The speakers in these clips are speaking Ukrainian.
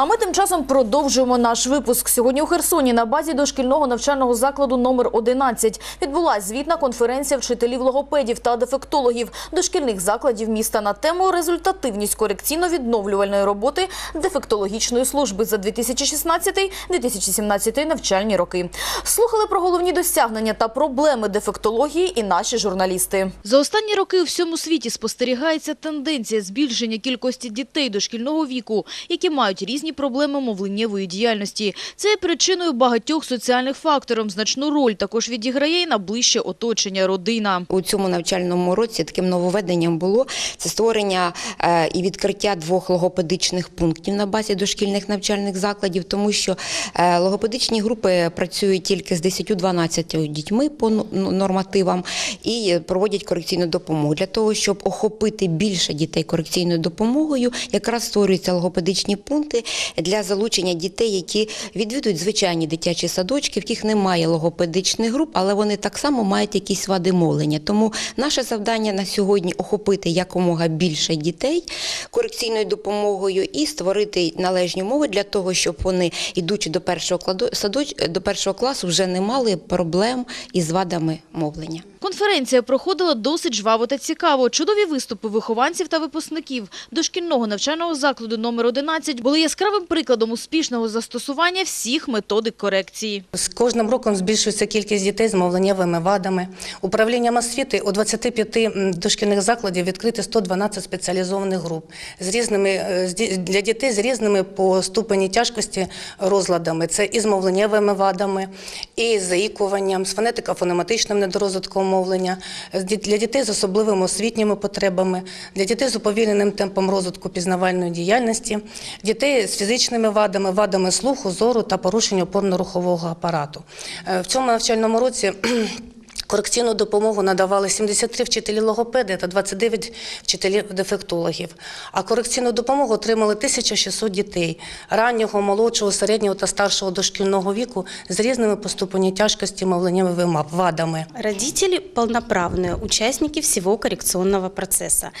А ми тим часом продовжуємо наш випуск. Сьогодні у Херсоні на базі дошкільного навчального закладу номер 11 відбулася звітна конференція вчителів логопедів та дефектологів дошкільних закладів міста на тему результативність корекційно-відновлювальної роботи дефектологічної служби за 2016-2017 навчальні роки. Слухали про головні досягнення та проблеми дефектології і наші журналісти. За останні роки у всьому світі спостерігається тенденція збільшення кількості дітей дошкільного віку, які мають різні проблеми мовленнєвої діяльності. Це є причиною багатьох соціальних факторів. Значну роль також відіграє і на ближче оточення родина. У цьому навчальному році таким нововведенням було це створення е, і відкриття двох логопедичних пунктів на базі дошкільних навчальних закладів, тому що е, логопедичні групи працюють тільки з 10-12 дітьми по нормативам і проводять корекційну допомогу. Для того, щоб охопити більше дітей корекційною допомогою, якраз створюються логопедичні пункти для залучення дітей, які відвідують звичайні дитячі садочки, в яких немає логопедичних груп, але вони так само мають якісь вади мовлення. Тому наше завдання на сьогодні охопити якомога більше дітей корекційною допомогою і створити належні умови для того, щоб вони, ідучи до першого кладу садоч до першого класу, вже не мали проблем із вадами мовлення. Конференція проходила досить жваво та цікаво. Чудові виступи вихованців та випускників дошкільного навчального закладу номер 11 були яскравим прикладом успішного застосування всіх методик корекції. З кожним роком збільшується кількість дітей з мовленнєвими вадами. Управлінням освіти у 25 м, дошкільних закладів відкрити 112 спеціалізованих груп з різними е, для дітей з різними по ступені тяжкості розладами. Це і з мовленнєвими вадами, і з заїкуванням, з фонетико-фонематичним недорозвитком мовлення, для дітей з особливими освітніми потребами, для дітей з уповільненим темпом розвитку пізнавальної діяльності, дітей з фізичними вадами, вадами слуху, зору та порушення опорно-рухового апарату. Е, В цьому навчальному році Корекційну допомогу надавали 73 вчителі логопеди та 29 вчителів дефектологів. А корекційну допомогу отримали 1600 дітей раннього, молодшого, середнього та старшого дошкільного віку з різними по ступені тяжкості мовленнєвими вадами. Родители – полноправные участники всего коррекционного процесса.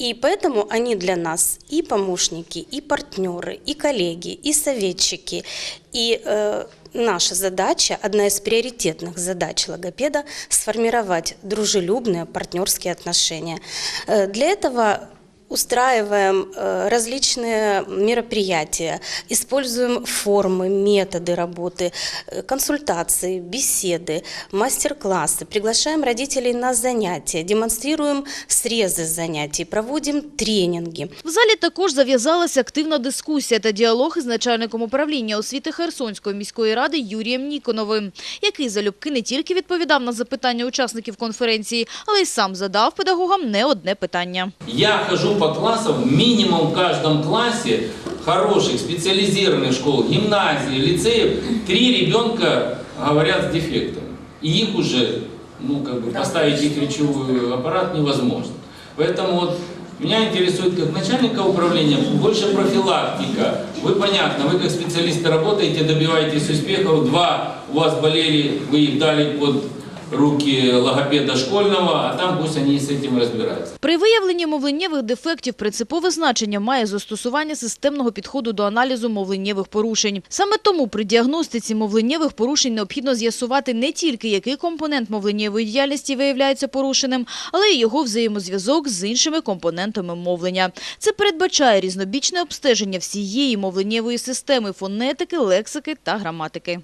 И поэтому они для нас и помощники, и партнеры, и коллеги, и советчики. И э, наша задача, одна из приоритетных задач логопеда – сформировать дружелюбные партнерские отношения. Э, для этого устраиваем э, различные мероприятия, используем формы, методы работы, э, консультации, беседы, мастер-классы, приглашаем родителей на занятия, демонстрируем срезы занятий, проводим тренинги. В залі також зав'язалася активна дискусія та діалог із начальником управління освіти Херсонської міської ради Юрієм Ніконовим, який залюбки не тільки відповідав на запитання учасників конференції, але й сам задав педагогам не одне питання. Я хожу по классам, минимум в каждом классе хороших специализированных школ, гимназий, лицеев, три ребенка говорят с дефектами. И их уже, ну, как бы, поставить их речевой аппарат невозможно. Поэтому вот меня интересует как начальника управления больше профилактика. Вы понятно, вы как специалисты работаете, добиваетесь успехов. Два у вас болели, вы их дали под руки логопеда школьного, а там пусть они с этим разбираются. При виявленні мовленнєвих дефектів принципове значення має застосування системного підходу до аналізу мовленнєвих порушень. Саме тому при діагностиці мовленнєвих порушень необхідно з'ясувати не тільки, який компонент мовленнєвої діяльності виявляється порушеним, але й його взаємозв'язок з іншими компонентами мовлення. Це передбачає різнобічне обстеження всієї мовленнєвої системи – фонетики, лексики та граматики.